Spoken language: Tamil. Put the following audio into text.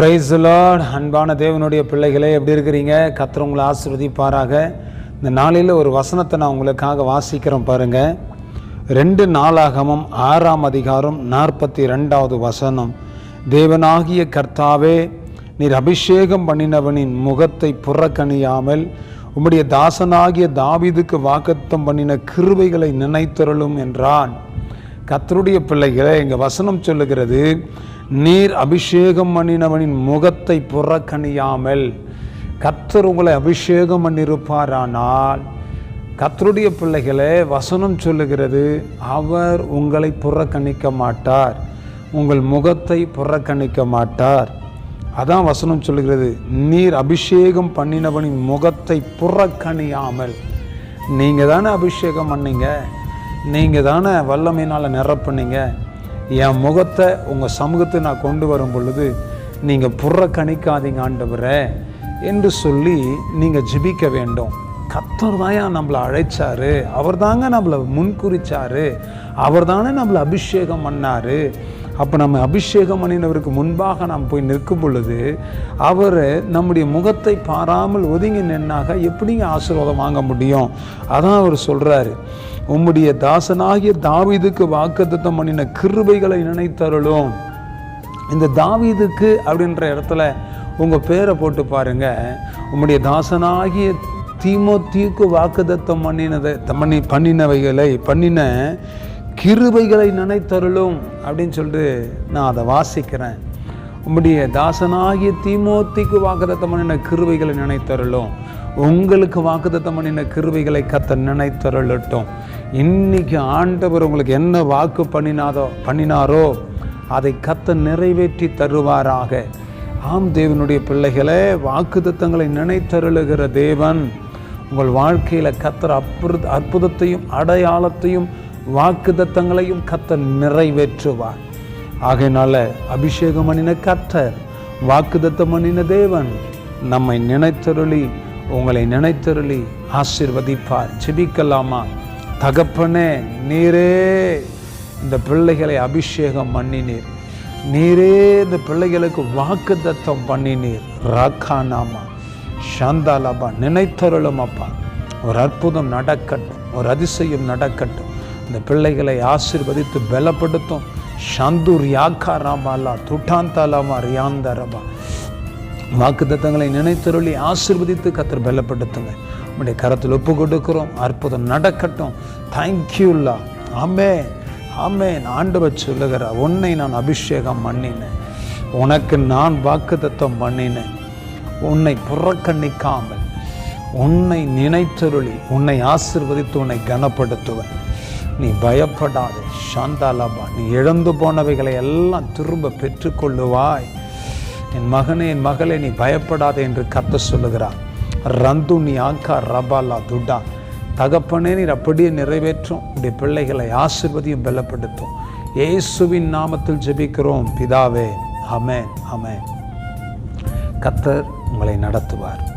பிரைஸ் லார்ட் அன்பான தேவனுடைய பிள்ளைகளே எப்படி இருக்கிறீங்க? கர்த்தர் உங்களை ஆசீர்வதிப்பாராக. இந்த நாளில் ஒரு வசனத்தை நான் உங்களுக்காக வாசிக்கிறேன் பாருங்கள் ரெண்டு நாளாகமும் ஆறாம் அதிகாரம் நாற்பத்தி ரெண்டாவது வசனம். தேவனாகிய கர்த்தாவே நீர் அபிஷேகம் பண்ணினவனின் முகத்தை புறக்கணியாமல் உம்முடைய தாசனாகிய தாவிதுக்கு வாக்குத்தம் பண்ணின கிருவைகளை நினைத்தருளும் என்றான். கத்தருடைய பிள்ளைகளை எங்கள் வசனம் சொல்லுகிறது நீர் அபிஷேகம் பண்ணினவனின் முகத்தை புறக்கணியாமல் கர்த்தர் உங்களை அபிஷேகம் பண்ணியிருப்பாரானால் கத்தருடைய பிள்ளைகளே வசனம் சொல்லுகிறது அவர் உங்களை புறக்கணிக்க மாட்டார். உங்கள் முகத்தை புறக்கணிக்க மாட்டார். அதான் வசனம் சொல்லுகிறது. நீர் அபிஷேகம் பண்ணினவனின் முகத்தை புறக்கணியாமல். நீங்கள் தானே அபிஷேகம் பண்ணீங்க? நீங்கள் தானே வல்லமையினால் நிரப்புனீங்க? என் முகத்தை உங்கள் சமூகத்தை நான் கொண்டு வரும் பொழுது நீங்கள் புறக்கணிக்காதீங்க ஆண்டவரே என்று சொல்லி நீங்கள் ஜிபிக்க வேண்டும். கத்தர் தான் நம்மளை அழைச்சாரு. அவர் தாங்க நம்மளை முன்குறிச்சாரு. அவர் தானே நம்மளை அபிஷேகம் பண்ணார். அப்போ நம்ம அபிஷேகம் பண்ணினவருக்கு முன்பாக நாம் போய் நிற்கும் பொழுது அவர் நம்முடைய முகத்தை பாராமல் ஒதுங்கி நின்னாக எப்படிங்க ஆசீர்வாதம் வாங்க முடியும்? அதான் அவர் சொல்கிறாரு உம்முடைய தாசனாகிய தாவீதுக்கு வாக்குத்தம் பண்ணின கிருபைகளை நினைத்தருளும். இந்த தாவிதுக்கு அப்படின்ற இடத்துல உங்கள் பேரை போட்டு பாருங்க. உம்முடைய தாசனாகிய தீமோத்தியுக்கு வாக்குதத்தம் பண்ணினதை பண்ணி பண்ணினவைகளை பண்ணின கிருபைகளை நினைத்தருளும் அப்படின்னு சொல்லிட்டு நான் அதை வாசிக்கிறேன். உம்முடைய தாசனாகிய தீமோத்திக்கு வாக்குதத்தம் பண்ணின கிருபைகளை நினைத்தருளும். உங்களுக்கு வாக்குதத்தம் பண்ணின கிருபைகளை கத்த நினைத்தருளட்டும். இன்னைக்கு ஆண்டவர் உங்களுக்கு என்ன வாக்கு பண்ணினாதோ பண்ணினாரோ அதை கத்த நிறைவேற்றி தருவாராக. ஆம் தேவனுடைய பிள்ளைகளே வாக்குதத்தங்களை நினைத்தருளுகிற தேவன் உங்கள் வாழ்க்கையில் கத்தர் அற்புத அற்புதத்தையும் அடையாளத்தையும் வாக்குதத்தங்களையும் கத்தர் நிறைவேற்றுவார். ஆகையினால அபிஷேகம் பண்ணின கத்தர் வாக்குதத்தம் பண்ணின தேவன் நம்மை நினைத்தருளி உங்களை நினைத்தருளி ஆசிர்வதிப்பார். செபிக்கலாமா தகப்பனே நீரே இந்த பிள்ளைகளை அபிஷேகம் பண்ணினீர். நீரே இந்த பிள்ளைகளுக்கு வாக்குத்தத்தம் பண்ணினீர். ராக்கானாமா சாந்தாலாபா நினைத்தருளும் அப்பா. ஒரு அற்புதம் நடக்கட்டும் ஒரு அதிசயம் நடக்கட்டும். இந்த பிள்ளைகளை ஆசிர்வதித்து பலப்படுத்தும். சந்தூர் யாக்கா ராமாலா துட்டாந்தாலாமா ரியாந்தாரபா வாக்கு தத்தங்களை நினைத்தருளி ஆசிர்வதித்து கத்தர் பலப்படுத்துங்க. உங்களுடைய கரத்தில் ஒப்பு கொடுக்கிறோம். அற்புதம் நடக்கட்டும். தேங்க்யூல்லா ஆமே ஆமேன் ஆண்டவர் சொல்லுகிற உன்னை நான் அபிஷேகம் பண்ணினேன். உனக்கு நான் வாக்குத்தத்தம் பண்ணினேன். உன்னை புறக்கணிக்காமல். உன்னை நினைத்தருளி உன்னை ஆசிர்வதித்து உன்னை கனப்படுத்துவேன். நீ பயப்படாதே. சாந்தாலாபா நீ இழந்து போனவைகளை எல்லாம் திரும்ப பெற்றுக்கொள்ளுவாய். என் மகனே என் மகளே நீ பயப்படாதே என்று கத்த சொல்லுகிறார். ரந்து நீ ஆக்கா ரபாலா துடா. தகப்பனே நீர் அப்படியே நிறைவேற்றும். உடைய பிள்ளைகளை ஆசிர்வதியும் பலப்படுத்தும். இயேசுவின் நாமத்தில் ஜெபிக்கிறோம். பிதாவே அமேன் அமேன் கத்தர் உங்களை நடத்துவார்.